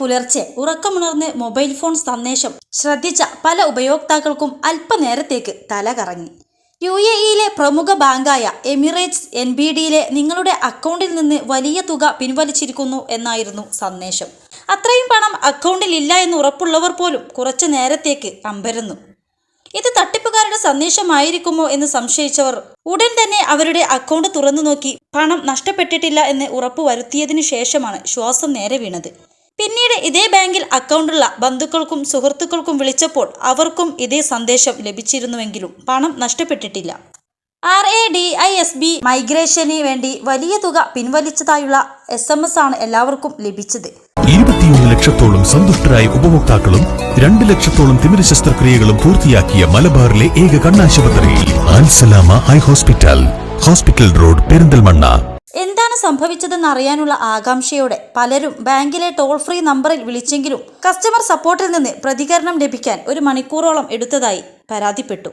പുലർച്ചെ ഉറക്കമുണർന്ന് mobile phone സന്ദേശം ശ്രദ്ധിച്ച പല ഉപയോക്താക്കൾക്കും അല്പനേരത്തേക്ക് തല കറങ്ങി. യു എ ഇയിലെ പ്രമുഖ ബാങ്കായ എമിറേറ്റ്സ് എൻ ബി ഡിയിലെ നിങ്ങളുടെ അക്കൗണ്ടിൽ നിന്ന് വലിയ തുക പിൻവലിച്ചിരിക്കുന്നു എന്നായിരുന്നു സന്ദേശം. അത്രയും പണം അക്കൗണ്ടിൽ ഇല്ല എന്ന് ഉറപ്പുള്ളവർ പോലും കുറച്ചു നേരത്തേക്ക് അമ്പരന്നു. ഇത് തട്ടിപ്പുകാരുടെ സന്ദേശമായിരിക്കുമോ എന്ന് സംശയിച്ചവർ ഉടൻ തന്നെ അവരുടെ അക്കൗണ്ട് തുറന്നു നോക്കി പണം നഷ്ടപ്പെട്ടിട്ടില്ല എന്ന് ഉറപ്പുവരുത്തിയതിനു ശേഷമാണ് ശ്വാസം നേരെ വീണത്. പിന്നീട് ഇതേ ബാങ്കിൽ അക്കൗണ്ടുള്ള ബന്ധുക്കൾക്കും സുഹൃത്തുക്കൾക്കും വിളിച്ചപ്പോൾ അവർക്കും ഇതേ സന്ദേശം ലഭിച്ചിരുന്നുവെങ്കിലും പണം നഷ്ടപ്പെട്ടിട്ടില്ല. R A D I S B മൈഗ്രേഷന് വേണ്ടി വലിയ തുക പിൻവലിച്ചതായുള്ള എസ് എം എസ് ആണ് എല്ലാവർക്കും ലഭിച്ചത്. ഇരുപത്തിയൊന്ന് ലക്ഷത്തോളം സന്തുഷ്ടരായ ഉപഭോക്താക്കളും രണ്ട് ലക്ഷത്തോളം തിമിര ശസ്ത്രക്രിയകളും പൂർത്തിയാക്കിയ മലബാറിലെ ഏക കണ്ണാശുപത്രി eye hospital hospital road Perinthalmanna. എന്താണ് സംഭവിച്ചതെന്ന് അറിയാനുള്ള ആകാംക്ഷയോടെ പലരും ബാങ്കിലെ ടോൾ ഫ്രീ നമ്പറിൽ വിളിച്ചെങ്കിലും കസ്റ്റമർ സപ്പോർട്ടിൽ നിന്ന് പ്രതികരണം ലഭിക്കാൻ ഒരു മണിക്കൂറോളം എടുത്തതായി പരാതിപ്പെട്ടു.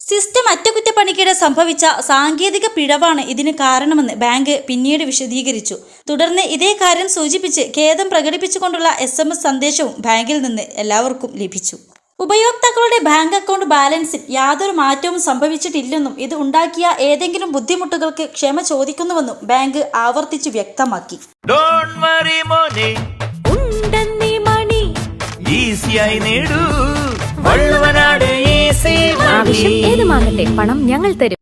സിസ്റ്റം അറ്റകുറ്റപ്പണിക്കിടെ സംഭവിച്ച സാങ്കേതിക പിഴവാണ് ഇതിന് കാരണമെന്ന് ബാങ്ക് പിന്നീട് വിശദീകരിച്ചു. തുടർന്ന് ഇതേ കാര്യം സൂചിപ്പിച്ച് ഖേദം പ്രകടിപ്പിച്ചുകൊണ്ടുള്ള എസ് സന്ദേശവും ബാങ്കിൽ നിന്ന് എല്ലാവർക്കും ലഭിച്ചു. ഉപയോക്താക്കളുടെ ബാങ്ക് അക്കൗണ്ട് ബാലൻസിൽ യാതൊരു മാറ്റവും സംഭവിച്ചിട്ടില്ലെന്നും ഇത് ഉണ്ടാക്കിയ ഏതെങ്കിലും ബുദ്ധിമുട്ടുകൾക്ക് ക്ഷമ ചോദിക്കുന്നുവെന്നും ബാങ്ക് ആവർത്തിച്ചു വ്യക്തമാക്കി. ഡോണ്ട് വറി മോനെ. ഉണ്ടെന്നീ മണി. ഈസിയായി നേടൂ. വള്ളുവനാട് ഈസി ആവശ്യം ഏതുമാകട്ടെ പണം ഞങ്ങൾ തരും.